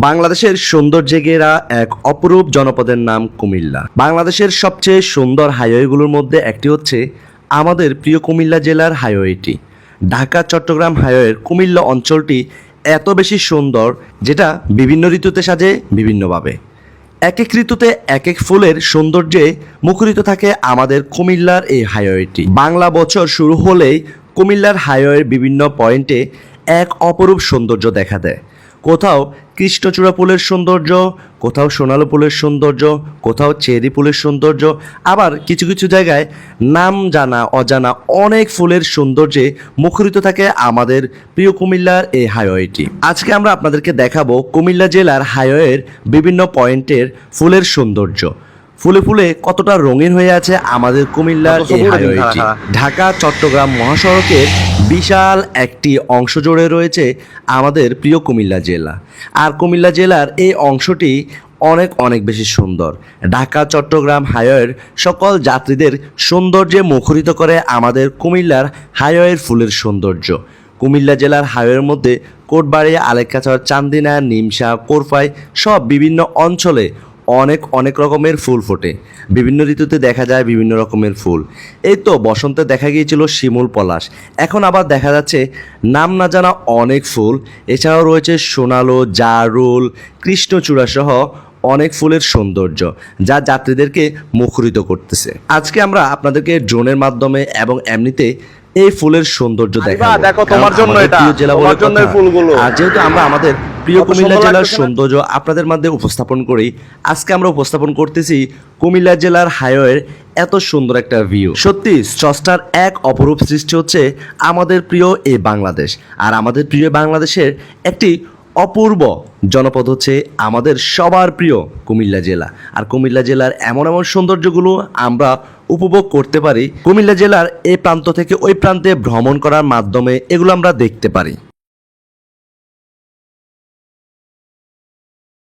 বাংলাদেশের সৌন্দর্যে ঘেরা এক অপরূপ জনপদের নাম কুমিল্লা। বাংলাদেশের সবচেয়ে সুন্দর হাইওয়েগুলোর মধ্যে একটি হচ্ছে আমাদের প্রিয় কুমিল্লা জেলার হাইওয়েটি। ঢাকা, চট্টগ্রাম হাইওয়ের কুমিল্লা অঞ্চলটি এত বেশি সুন্দর যেটা বিভিন্ন ঋতুতে সাজে, বিভিন্নভাবে। এক এক ঋতুতে এক এক ফুলের সৌন্দর্যে মুখরিত থাকে আমাদের কুমিল্লার এই হাইওয়েটি। বাংলা বছর শুরু হলেই কুমিল্লার হাইওয়ের বিভিন্ন পয়েন্টে এক অপরূপ সৌন্দর্য দেখা দেয়। কোথাও কৃষ্ণচূড়া ফুলের সৌন্দর্য, কোথাও সোনালো ফুলের সৌন্দর্য, কোথাও চেরি ফুলের সৌন্দর্য, আবার কিছু কিছু জায়গায় নাম জানা, অজানা অনেক ফুলের সৌন্দর্যে মুখরিত থাকে আমাদের প্রিয় কুমিল্লার এই হাইওয়েটি। আজকে আমরা আপনাদেরকে দেখাবো কুমিল্লা জেলার হাইওয়ের বিভিন্ন পয়েন্টের ফুলের সৌন্দর্য। ফুলে ফুলে কতটা রঙিন হয়ে আছে আমাদের কুমিল্লার এই হাইওয়েটি ঢাকা চট্টগ্রাম মহাসড়কের বিশাল একটি অংশ জুড়ে রয়েছে আমাদের প্রিয় কুমিল্লা জেলা। আর কুমিল্লা জেলার এই অংশটি অনেক অনেক বেশি সুন্দর। ঢাকা চট্টগ্রাম হাইওয়ের সকল যাত্রীদের সৌন্দর্যে মুখরিত করে আমাদের কুমিল্লার হাইওয়ের ফুলের সৌন্দর্য। কুমিল্লা জেলার হাইওয়ের মধ্যে কোটবাড়ি আলেকাচর চান্দিনা নিমসা কোরফাই সব বিভিন্ন অঞ্চলে অনেক অনেক রকমের ফুল ফোটে। বিভিন্ন ঋতুতে দেখা যায় বিভিন্ন রকমের ফুল। এই তো বসন্তে দেখা গিয়েছিল শিমুল পলাশ। এখন আবার দেখা যাচ্ছে নাম না জানা অনেক ফুল। এছাড়াও রয়েছে সোনালো জারুল কৃষ্ণচূড়া সহ অনেক ফুলের সৌন্দর্য যা যাত্রীদেরকে মুখরিত করতেছে। আজকে আমরা আপনাদেরকে ড্রোনের মাধ্যমে এবং এমনিতে এই ফুলের সৌন্দর্য দেখাবো। দেখো, তোমার জন্য এটা, জেলা। ফুলগুলো। আর যেহেতু আমরা আমাদের প্রিয় কুমিল্লা জেলার সৌন্দর্য আপনাদের মধ্যে উপস্থাপন করি। আজকে আমরা উপস্থাপন করতেছি কুমিল্লা জেলার হাইওয়ের এত সুন্দর একটা ভিউ সত্যি। স্রষ্টার এক অপরূপ সৃষ্টি হচ্ছে আমাদের প্রিয় এই বাংলাদেশ। আর আমাদের প্রিয় বাংলাদেশের একটি অপূর্ব জনপদ হচ্ছে আমাদের সবার প্রিয় কুমিল্লা জেলা। আর কুমিল্লা জেলার এমন এমন সৌন্দর্যগুলো আমরা উপভোগ করতে পারি। কুমিল্লা জেলার এই প্রান্ত থেকে ওই প্রান্তে ভ্রমণ করার মাধ্যমে এগুলো আমরা দেখতে পারি।